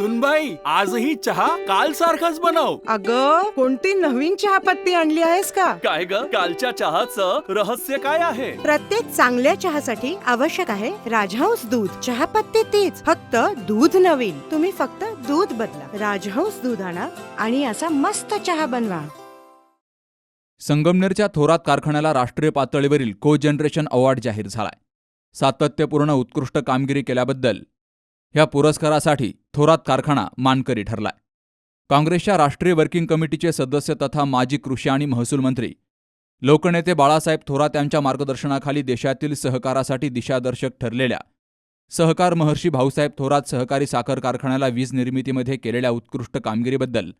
सुनबाई आजही चहा काल सारखाच बनव. अग कोणती नवीन चहापत्ती आणली आहेस का? काय ग? कालच्या चहाचं रहस्य काय आहे? प्रत्येक चांगल्या चहासाठी आवश्यक आहे राजहंस दूध. चहापत्ती तीच फक्त दूध नवीन. तुम्ही फक्त दूध बदला. राजहंस दूध आणा आणि असा मस्त चहा बनवा. संगमनेरच्या थोरात कारखान्याला राष्ट्रीय पातळीवरील को जनरेशन अवॉर्ड जाहीर झालाय. सातत्यपूर्ण उत्कृष्ट कामगिरी केल्याबद्दल ह्या पुरस्कारासाठी थोरात कारखाना मानकरी ठरलाय. काँग्रेसच्या राष्ट्रीय वर्किंग कमिटीचे सदस्य तथा माजी कृषी आणि महसूल मंत्री लोकनेते बाळासाहेब थोरात यांच्या मार्गदर्शनाखाली देशातील सहकारासाठी दिशादर्शक ठरलेल्या सहकार महर्षी भाऊसाहेब थोरात सहकारी साखर कारखान्याला वीज निर्मितीमध्ये केलेल्या उत्कृष्ट कामगिरीबद्दल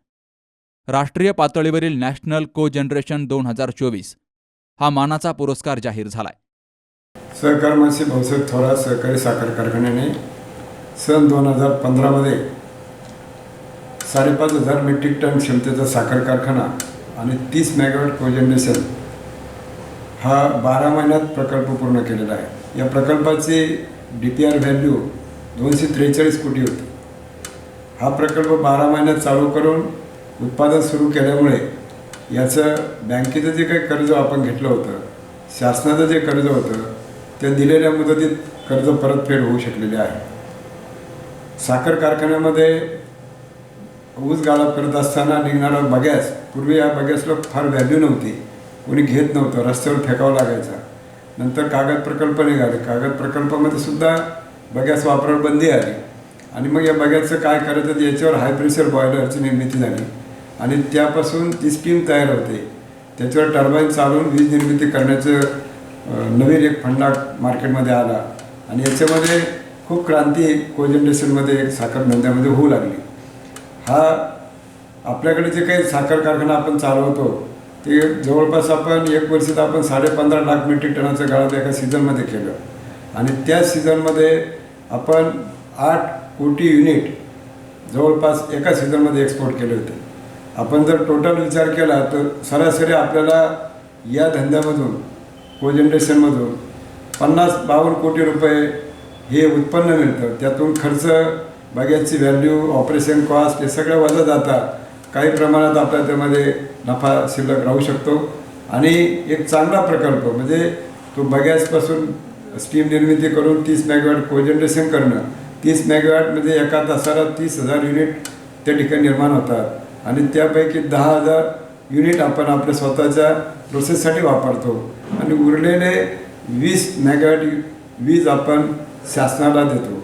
राष्ट्रीय पातळीवरील नॅशनल को जनरेशन दोन हजार चोवीस हा मानाचा पुरस्कार जाहीर झालाय. सहकार महर्षी भाऊसाहेब थोरात सहकारी साखर कारखान्याने सन दोन हजार पंधरामध्ये साडेपाच हजार मेट्रिक टन क्षमतेचा साखर कारखाना आणि तीस मेगावॅट कोजनरेशन हा बारा महिन्यात प्रकल्प पूर्ण केलेला आहे. या प्रकल्पाची डी पी आर व्हॅल्यू दोनशे त्रेचाळीस कोटी होते. हा प्रकल्प बारा महिन्यात चालू करून उत्पादन सुरू केल्यामुळे याचं बँकेचं जे काही कर्ज आपण घेतलं होतं शासनाचं जे कर्ज होतं ते दिलेल्या मुदतीत कर्ज परतफेड होऊ शकलेले आहे. साखर कारखान्यामध्ये ऊस गाळा करत असताना निघणारा बगॅस पूर्वी या बगॅसला फार व्हॅल्यू नव्हती. कोणी घेत नव्हतं रस्त्यावर फेकावं लागायचा. नंतर कागद प्रकल्प निघाले. कागद प्रकल्पामध्ये सुद्धा बगॅस वापरावर बंदी आली. आणि मग या बगॅसचं काय करायचं याच्यावर हाय प्रेशर बॉयलरची निर्मिती झाली. आणि त्यापासून ती स्कीम तयार होते. त्याच्यावर टर्बाईन चालवून वीज निर्मिती करण्याचं नवीन एक फंडा मार्केटमध्ये आला. आणि याच्यामध्ये खूप क्रांती कोजनरेशनमध्ये एक साखर धंद्यामध्ये होऊ लागली. हा आपल्याकडे जे काही साखर कारखाना आपण चालवतो ते जवळपास आपण एक वर्षात आपण साडेपंधरा लाख मेट्रिक टनाचं गाळप एका सीझनमध्ये केलं. आणि त्या सीझनमध्ये आपण आठ कोटी युनिट जवळपास एका सीझनमध्ये एक्सपोर्ट केले होते. आपण जर टोटल विचार केला तर सरासरी आपल्याला या धंद्यामधून कोजनरेशनमधून पन्नास बावन्न कोटी रुपये हे उत्पन्न मिळतं. त्यातून खर्च बगॅसची व्हॅल्यू ऑपरेशन कॉस्ट हे सगळं वजा जातात काही प्रमाणात आपल्या त्यामध्ये नफा शिल्लक राहू शकतो. आणि एक चांगला प्रकल्प म्हणजे तो बगॅसपासून स्टीम निर्मिती करून तीस मेगावॅट कोजनरेशन करणं. तीस मेगावॅट म्हणजे एका तासाला तीस हजार युनिट त्या ठिकाणी निर्माण होतात. आणि त्यापैकी दहा हजार युनिट आपण आपल्या स्वतःच्या प्रोसेससाठी वापरतो. आणि उरलेले वीस मेगावॅट वीज आपण शासनाला देतो.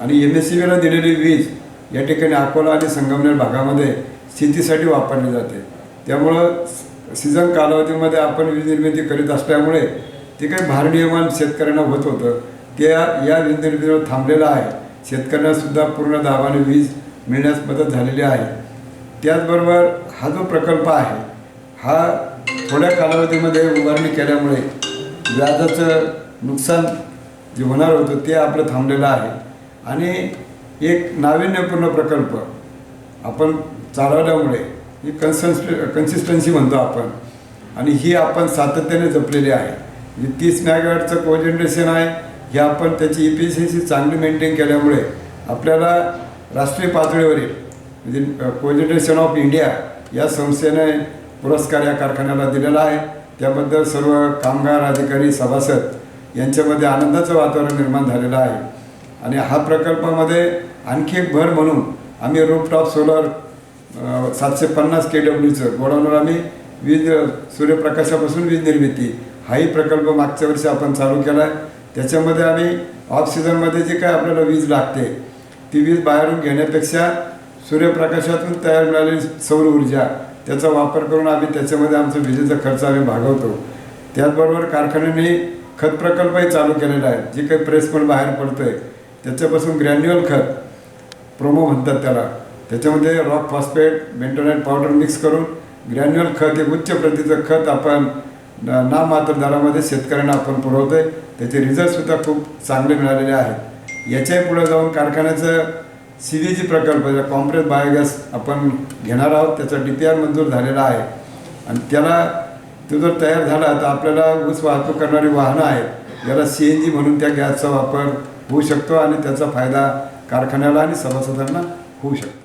आणि एम एस सी बीला दिलेली वीज या ठिकाणी अकोला आणि संगमनेर भागामध्ये शेतीसाठी वापरली जाते. त्यामुळं सीझन कालावधीमध्ये आपण वीज निर्मिती करीत असल्यामुळे ते काही भारनियमन शेतकऱ्यांना होत होतं. ते या- वीज निर्मितीवर थांबलेलं आहे. शेतकऱ्यांनासुद्धा पूर्ण दाबाने वीज मिळण्यास मदत झालेली आहे. त्याचबरोबर हा जो प्रकल्प आहे हा थोड्या कालावधीमध्ये उभारणी केल्यामुळे व्याजाचं नुकसान जे होणार होतं ते आपलं थांबलेलं आहे. आणि एक नाविन्यपूर्ण प्रकल्प आपण चालवल्यामुळे ही कन्सन्स कन्सिस्टन्सी म्हणतो आपण. आणि ही आपण सातत्याने जपलेली आहे. म्हणजे तीस मॅगवॅटचं कोजनरेशन आहे. हे आपण त्याची इफिशियन्सी चांगली मेंटेन केल्यामुळे आपल्याला राष्ट्रीय पातळीवरील म्हणजे कोजनरेशन ऑफ इंडिया या संस्थेने पुरस्कार या कारखान्याला दिलेला आहे. त्याबद्दल सर्व कामगार अधिकारी सभासद यांच्यामध्ये आनंदाचं वातावरण निर्माण झालेलं आहे. आणि हा प्रकल्पामध्ये आणखी एक भर म्हणून आम्ही रूपटॉप सोलर सातशे पन्नास के डब्ल्यूचं गोडाऊनवर आम्ही वीज सूर्यप्रकाशापासून वीज निर्मिती हाही प्रकल्प मागच्या वर्षी आपण चालू केला आहे त्याच्यामध्ये आम्ही ऑफ सीझनमध्ये जे काय आपल्याला वीज लागते ती वीज बाहेरून घेण्यापेक्षा सूर्यप्रकाशातून तयार मिळालेली सौर ऊर्जा त्याचा वापर करून आम्ही त्याच्यामध्ये आमचा विजेचा खर्च आम्ही भागवतो. त्याचबरोबर कारखान्याने खत प्रकल्पही चालू केलेला आहे. जे काही प्रेस पण बाहेर पडतं आहे त्याच्यापासून ग्रॅन्युअल खत प्रोमो म्हणतात त्याला. त्याच्यामध्ये rock phosphate bentonite powder mix करून ग्रॅन्युअल खत हे उच्च प्रतीचं खत आपण ना दरामध्ये शेतकऱ्यांना आपण पुरवतोय. त्याचे रिझल्टसुद्धा खूप चांगले मिळालेले आहेत. याच्याही पुढे जाऊन कारखान्याचं सी व्ही जी प्रकल्प कॉम्प्रेस बायोगॅस आपण घेणार आहोत त्याचा डी पी आर मंजूर झालेला आहे. आणि त्याला तो जर तयार झाला तर आपल्याला ऊस वाहतूक करणारी वाहनं आहेत. याला सी एन जी म्हणून त्या गॅसचा वापर होऊ शकतो आणि त्याचा फायदा कारखान्याला आणि सभासदांना होऊ शकतो.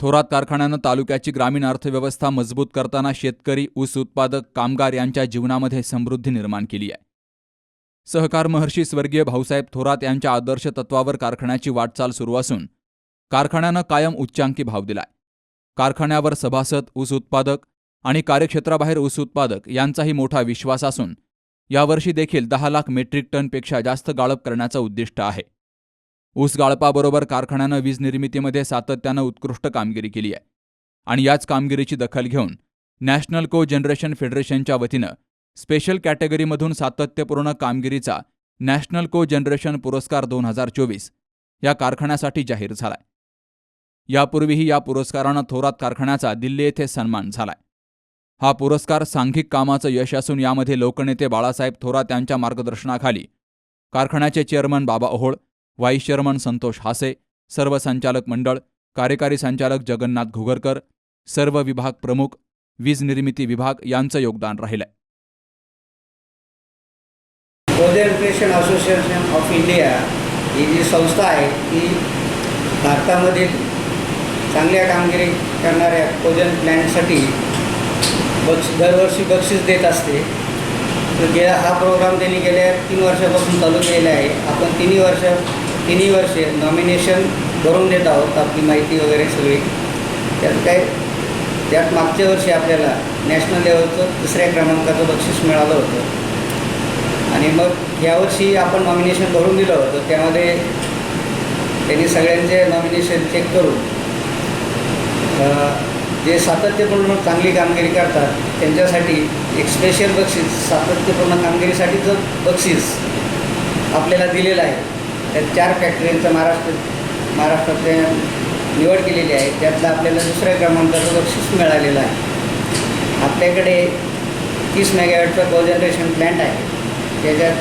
थोरात कारखान्यानं तालुक्याची ग्रामीण अर्थव्यवस्था मजबूत करताना शेतकरी ऊस उत्पादक कामगार यांच्या जीवनामध्ये समृद्धी निर्माण केली आहे. सहकार महर्षी स्वर्गीय भाऊसाहेब थोरात यांच्या आदर्श तत्वावर कारखान्याची वाटचाल सुरू असून कारखान्यानं कायम उच्चांकी भाव दिलाय. कारखान्यावर सभासद ऊस उत्पादक आणि कार्यक्षेत्राबाहेर ऊस उत्पादक यांचाही मोठा विश्वास असून यावर्षी देखील दहा लाख मेट्रिक टनपेक्षा जास्त गाळप करण्याचं उद्दिष्ट आहे. ऊस गाळपाबरोबर कारखान्यानं वीज निर्मितीमध्ये सातत्यानं उत्कृष्ट कामगिरी केली आहे. आणि याच कामगिरीची दखल घेऊन नॅशनल को जनरेशन फेडरेशनच्या वतीनं स्पेशल कॅटेगरीमधून सातत्यपूर्ण कामगिरीचा नॅशनल को जनरेशन पुरस्कार दोन हजार चोवीस या कारखान्यासाठी जाहीर झालाय. यापूर्वीही या पुरस्कारानं थोरात कारखान्याचा दिल्ली येथे सन्मान झालाय. हा पुरस्कार सांघिक कामाचं यश असून यामध्ये लोकनेते बाळासाहेब थोरात यांच्या मार्गदर्शनाखाली. कारखान्याचे चेअरमन बाबा ओहोळ व्हाईस चेअरमन संतोष हासे सर्व संचालक मंडळ कार्यकारी संचालक जगन्नाथ घुगरकर सर्व विभाग प्रमुख वीज निर्मिती विभाग यांचं योगदान राहिलंय. कोजनरेशन असोसिएशन ऑफ इंडिया ही जी संस्था आहे ती भारतामधील चांगल्या कामगिरी करणाऱ्या कोजन प्लॅनसाठी बक्ष दरवर्षी बक्षीस देत असते. तर गेला हा प्रोग्राम त्यांनी गेल्या तीन वर्षापासून चालू केलेला आहे. आपण तिन्ही वर्ष तिन्ही वर्षे नॉमिनेशन भरून देत आहोत आपली माहिती वगैरे सगळी. त्यात काय? त्यात मागच्या वर्षी आपल्याला नॅशनल लेवलचं दुसऱ्या क्रमांकाचं बक्षीस मिळालं होतं. आणि मग यावर्षी आपण नॉमिनेशन भरून दिलं होतं. त्यामध्ये त्यांनी सगळ्यांचे नॉमिनेशन चेक करून जे सातत्यपूर्ण चांगली कामगिरी करतात त्यांच्यासाठी एक स्पेशल बक्षीस सातत्यपूर्ण कामगिरीसाठीचं बक्षीस आपल्याला दिलेलं आहे त्यात चार फॅक्टरींचं महाराष्ट्र महाराष्ट्रातल्या निवड केलेली आहे त्यातलं आपल्याला दुसऱ्या क्रमांकाचं बक्षीस मिळालेलं आहे. आपल्याकडे तीस मेगावॅटचा कोजनरेशन प्लॅन्ट आहे. त्याच्यात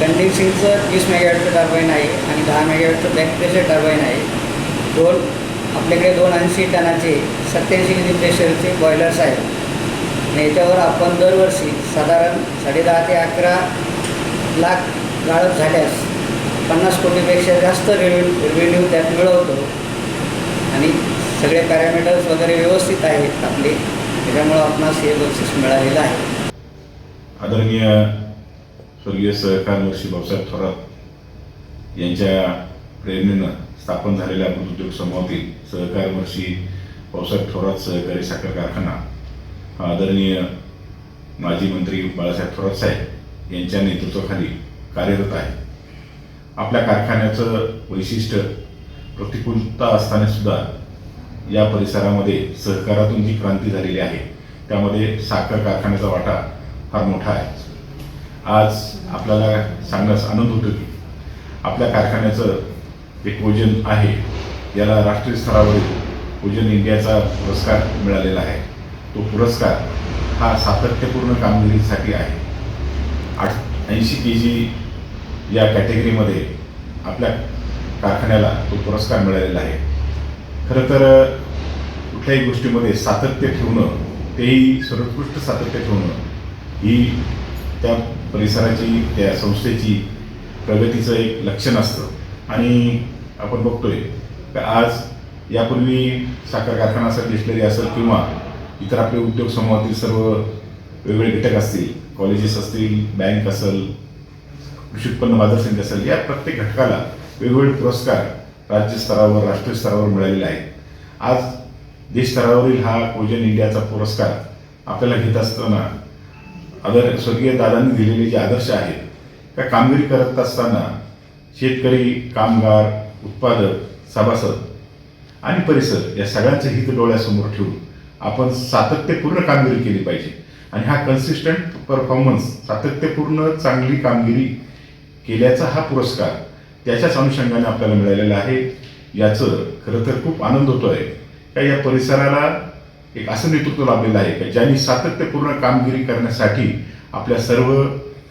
कंडेन्सिंगचं तीस मेगावॅटचं टर्बाईन आहे आणि दहा मेगावॅटचं बॅक प्रेशर टर्बाईन आहे. दोन आपल्याकडे दोन ऐंशी टनाचे सत्याऐंशी किलो प्रेशरचे बॉयलर्स आहेत. आणि याच्यावर आपण दरवर्षी साधारण साडेदहा ते अकरा लाख गाळप झाल्यास पन्नास कोटीपेक्षा जास्त रेव्हेन्यू रेव्हेन्यू त्यात मिळवतो. आणि सगळे पॅरामीटर्स वगैरे व्यवस्थित आहेत आपले त्याच्यामुळं आपणास हे बक्षीस मिळालेलं आहे. आदरणीय स्वर्गीय सहकार महर्षी भाऊसाहेब थोरात यांच्या प्रेरणेनं स्थापन झालेल्या अमृत उद्योग समूहातील सहकार महर्षी पावसाहेब थोरात सहकारी साखर कारखाना. हा आदरणीय माजी मंत्री बाळासाहेब थोरात साहेब यांच्या नेतृत्वाखाली कार्यरत आहे. आपल्या कारखान्याचं वैशिष्ट्य प्रतिकूलता असताना सुद्धा या परिसरामध्ये सहकारातून जी क्रांती झालेली आहे त्यामध्ये साखर कारखान्याचा वाटा फार मोठा आहे. आज आपल्याला सांगण्यास आनंद होतो की आपल्या कारखान्याचं एक वजन आहे. याला राष्ट्रीय स्तरावरील उजन इंडियाचा पुरस्कार मिळालेला आहे. तो पुरस्कार हा सातत्यपूर्ण कामगिरीसाठी आहे. आठ ऐंशी के जी या कॅटेगरीमध्ये आपल्या कारखान्याला तो पुरस्कार मिळालेला आहे. खरं तर कुठल्याही गोष्टीमध्ये सातत्य ठेवणं तेही सर्वोत्कृष्ट सातत्य ठेवणं ही त्या परिसराची त्या संस्थेची प्रगतीचं एक लक्षण असतं. आणि आपण बघतोय तर आज यापूर्वी साखर कारखाना असेल डिस्टलरी असेल किंवा इतर आपले उद्योग समूहातील सर्व वेगवेगळे घटक असतील कॉलेजेस असतील बँक असेल कृषी उत्पन्न बाजार समिती असेल या प्रत्येक घटकाला वेगवेगळे पुरस्कार राज्य स्तरावर राष्ट्रीय स्तरावर मिळालेले आहेत. आज देश स्तरावरील हा कोजन इंडियाचा पुरस्कार आपल्याला घेत असताना आदर स्वर्गीय दादांनी दिलेले जे आदर्श आहेत त्या कामगिरी करत असताना शेतकरी कामगार उत्पादक सभासद आणि परिसर या सगळ्यांचं हित डोळ्यासमोर ठेवून आपण सातत्यपूर्ण कामगिरी केली पाहिजे. आणि हा कन्सिस्टंट परफॉर्मन्स सातत्यपूर्ण चांगली कामगिरी केल्याचा हा पुरस्कार त्याच्याच अनुषंगाने आपल्याला मिळालेला आहे. याचं खरं तर खूप आनंद होतो आहे का या परिसराला एक असं नेतृत्व लाभलेलं आहे का? ज्यांनी सातत्यपूर्ण कामगिरी करण्यासाठी आपल्या सर्व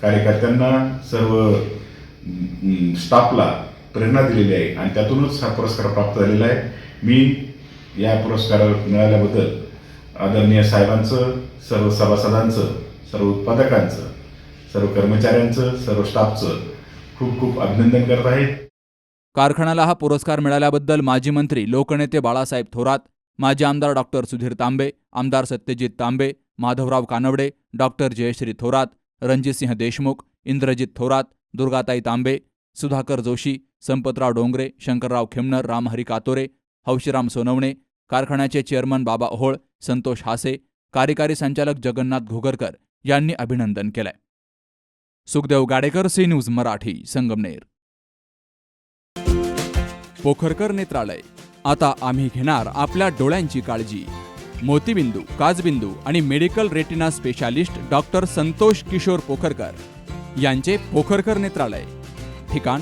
कार्यकर्त्यांना सर्व स्टाफला प्रेरणा दिलेली आहे. आणि त्यातूनच हा पुरस्कार प्राप्त झालेला आहे. मी या पुरस्कार मिळाल्याबद्दल आदरणीय साहेबांचं सर्व सभासदांचं सर्व उत्पादकांचं सर्व कर्मचाऱ्यांचं सर्व स्टाफचं खूप खूप अभिनंदन करत आहे. कारखान्याला हा पुरस्कार मिळाल्याबद्दल माजी मंत्री लोकनेते बाळासाहेब थोरात माजी आमदार डॉक्टर सुधीर तांबे आमदार सत्यजित तांबे माधवराव कानवडे डॉक्टर जयश्री थोरात रणजितसिंह देशमुख इंद्रजित थोरात दुर्गाताई तांबे सुधाकर जोशी संपतराव डोंगरे शंकरराव खेमनर रामहरी कातोरे हौशीराम सोनवणे कारखान्याचे चेअरमन बाबा ओहोळ संतोष हासे कार्यकारी संचालक जगन्नाथ घोगरकर यांनी अभिनंदन केलंय. Sukhdev Gadekar C news Marathi Sangamner. Pokharkar Netralaya. आता आम्ही घेणार आपल्या डोळ्यांची काळजी. मोतीबिंदू काजबिंदू आणि medical retina specialist doctor Santosh Kishor Pokharkar यांचे पोखरकर नेत्रालय. ठिकाण